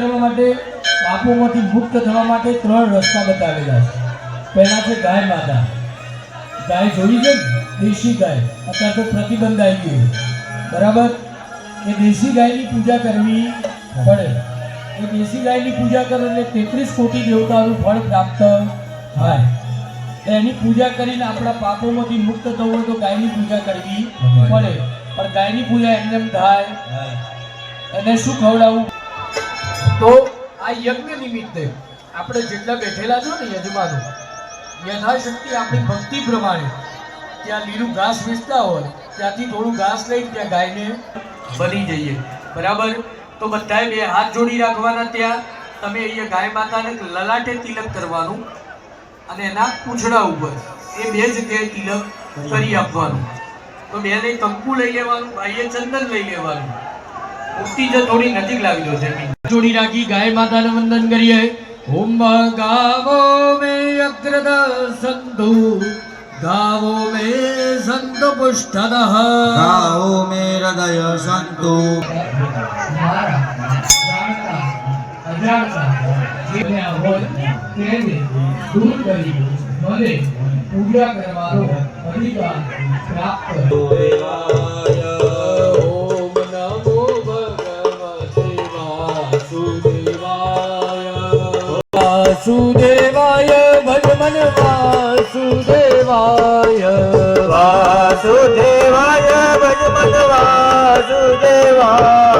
માટે પાપોમાંથી મુક્ત થવા માટે ત્રણ રસ્તા બતાવેલા છે. પહેલા છે ગાય માતા. ગાય જોઈ છે દેશી ગાય. અત્યારે તો પ્રતિબંધ આવી ગયો બરાબર? એ દેશી ગાયની પૂજા કરવી પડે. એ દેશી ગાયની પૂજા કરો એટલે તેત્રીસ કોટી દેવતાનું ફળ પ્રાપ્ત થાય. એની પૂજા કરીને આપણા પાપોમાંથી મુક્ત થવું હોય તો ગાયની પૂજા કરવી પડે. પણ ગાયની પૂજા એમને એમ થાય. એને શું ખવડાવવું? તો આ યજ્ઞ નિમિત્તે આપણે જેટલા બેઠેલા છો ને યજમાનો, યથાશક્તિ આપણી ભક્તિ પ્રમાણે ત્યાં લીલું ઘાસ વેચતા હોય, ત્યાંથી થોડું ઘાસ લઈને ત્યાં ગાયને બની જઈએ. બરાબર? તો બધાએ બે હાથ જોડી રાખવાના ત્યાં. તમે અહીંયા ગાય માતાને લલાટે તિલક કરવાનું અને એના પૂંછડા ઉપર એ બે જગ્યાએ તિલક કરી આપવાનું. તો બેને કંકુ લઈ લેવાનું, ભાઈએ ચંદન લઈ લેવાનું. મૂર્તિ જો થોડી નજીક લાવી દો જમીન. જોડી રાખી ગાય માતાને વંદન કરીએ. ઓમ ગાવો મે અગ્રદ સંધુ ગાવો મે સંત પુષ્ટદ ગાવો મે હૃદય સંતુ. પૂજા કરવાનો અધિકાર પ્રાપ્ત. વાસુદેવાય ભજમન વાસુદેવાય. વાસુદેવાય ભજમન વાસુદેવાય.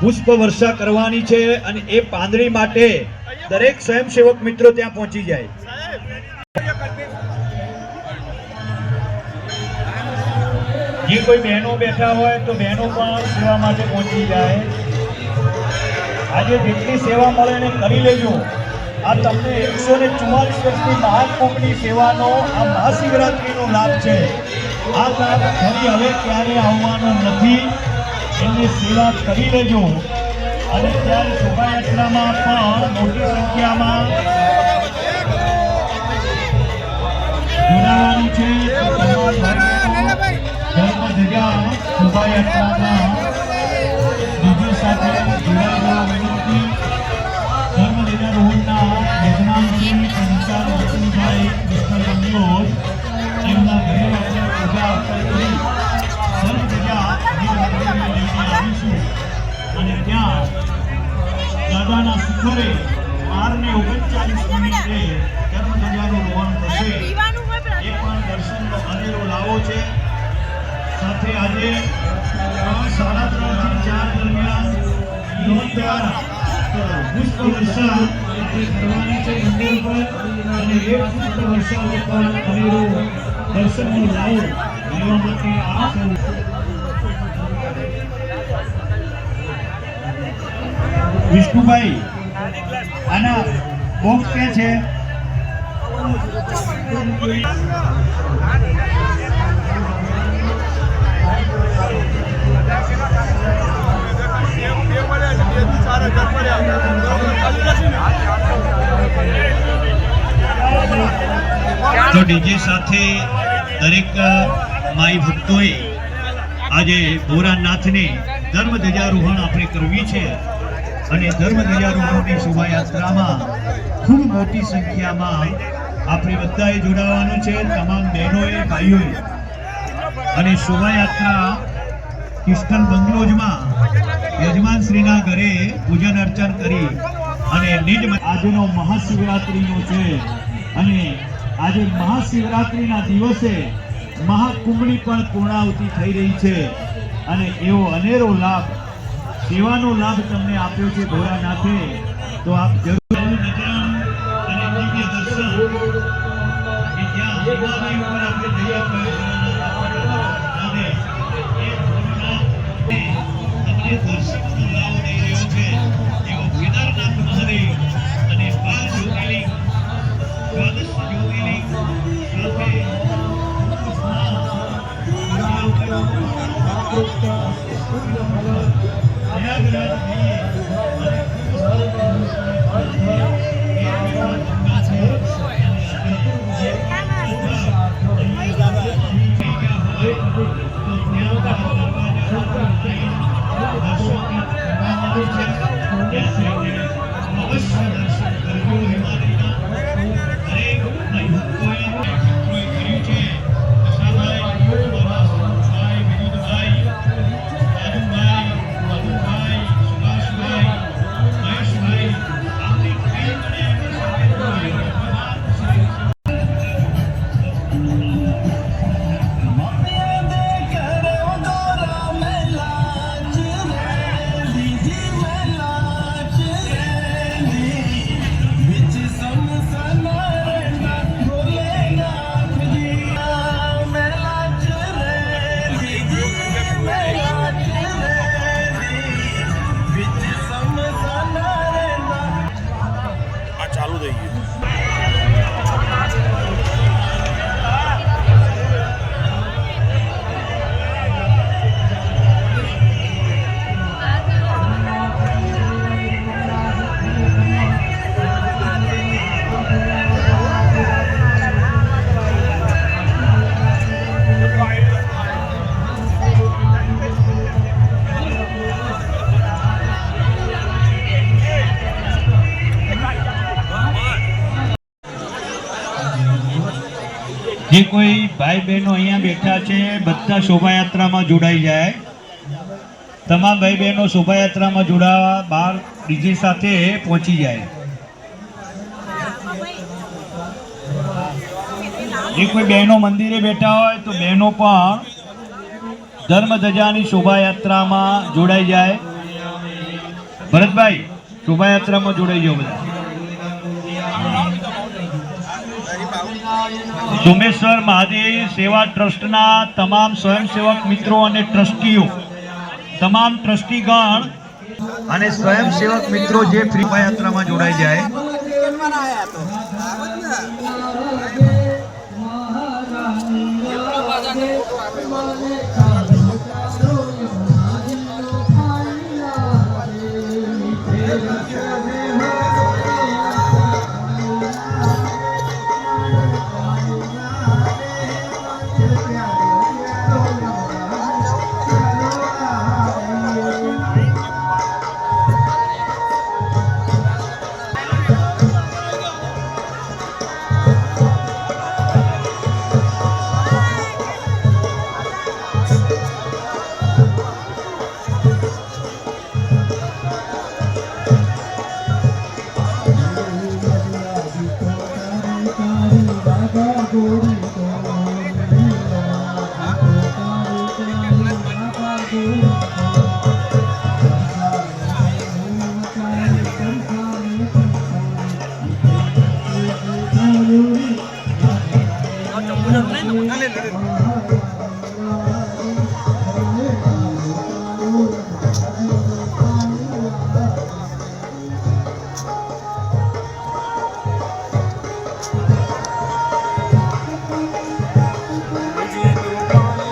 પુષ્પ વર્ષા કરવાની છે અને એ પાંદડી માટે દરેક સ્વયંસેવક મિત્રો ત્યાં પહોંચી જાય. જે કોઈ બહેનો બેઠા હોય તો બહેનો પણ સેવા માટે પહોંચી જાય. આજે જેટલી સેવા મળે એને કરી લેજો. આ તમને એકસો ને ચુમ્માલીસ વર્ષની મહાકુંભની સેવાનો આ મહાશિવરાત્રિનો લાભ છે. આ લાભ ફરી હવે ક્યારે આવવાનો નથી એની સેવા કરી લેજો અને ત્યારે શોભાયાત્રામાં પણ મોટી સંખ્યામાં જોડાવાનું છે જગ્યા શોભાયાત્રામાં દાદાના શિખરે બાર ને ઓગણચાલીસ મિનિટે ધર્મ ધજાનું રોહણ થશે. એ પણ દર્શનનો અનેરો લાવો છે. સાથે આજે સાડા ત્રણથી ચાર દરમિયાન દ્વારા પુષ્પ વર્ષા કરવાની છે મંદિર પર. અને એ પુષ્પ વર્ષા પણ અનેરો દર્શનનો લાવો. લેવા માટે આપ વિષ્ણુભાઈ, આના બોક્સ કે છે? તો ડીજે સાથે દરેક માઈ ભક્તોએ આજે ભોરાનાથને ધર્મ ધજારોહણ આપણે કરવી છે. અને ધર્મ ધજારોહણની શોભાયાત્રામાં ખૂબ મોટી સંખ્યામાં આપણે બધાએ જોડાવાનું છે, તમામ બહેનોએ, ભાઈઓએ. અને શોભાયાત્રા કિસ્ટન બંગલોજમાં યજમાનશ્રીના ઘરે પૂજન અર્ચન કરી અને નિજ આજનો મહાશિવરાત્રિનો છે. અને આજે મહાશિવરાત્રિના દિવસે મહાકુંભની પણ પૂર્ણાહુતિ થઈ રહી છે. અને એવો અનેરો લાભ સેવાનો લાભ તમને આપ્યો છે ભોળાનાથે તો આપ જરૂર Thank અને દિવ્ય દર્શન કે જ્યાં હિમાલય જે કોઈ ભાઈ બહેનો અહીંયા બેઠા છે, બધા શોભાયાત્રામાં જોડાઈ જાય. તમામ ભાઈ બહેનો શોભાયાત્રામાં જોડાવા બાર ડીજે સાથે પહોંચી જાય. જે કોઈ બહેનો મંદિરે બેઠા હોય તો બહેનો પણ ધર્મ ધજાની શોભાયાત્રામાં જોડાઈ જાય. ભરતભાઈ, શોભાયાત્રામાં જોડાઈ જાઓ બધા. સોમેશ્વર મહાદેવ સેવા ટ્રસ્ટના તમામ સ્વયંસેવક મિત્રો અને ટ્રસ્ટીઓ, તમામ ટ્રસ્ટીગણ અને સ્વયંસેવક મિત્રો જે ફ્રી યાત્રામાં જોડાઈ જાય.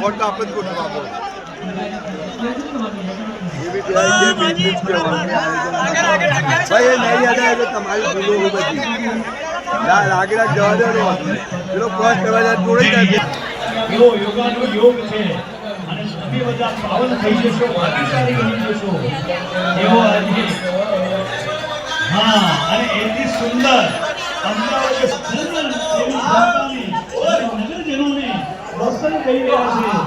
ફોટો આપણે નહીં યાદ તો તમારી ભૂલો બધી ના લાગેલા જવા દો પેલો કોસ કરવા જાય તોડી જાય યોગાનો યોગ છે સુંદર અમદાવાદ સુંદર એવી જનતાને અને નગરજનોને કરી રહ્યા છે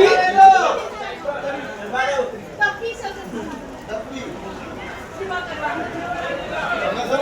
you. Ja,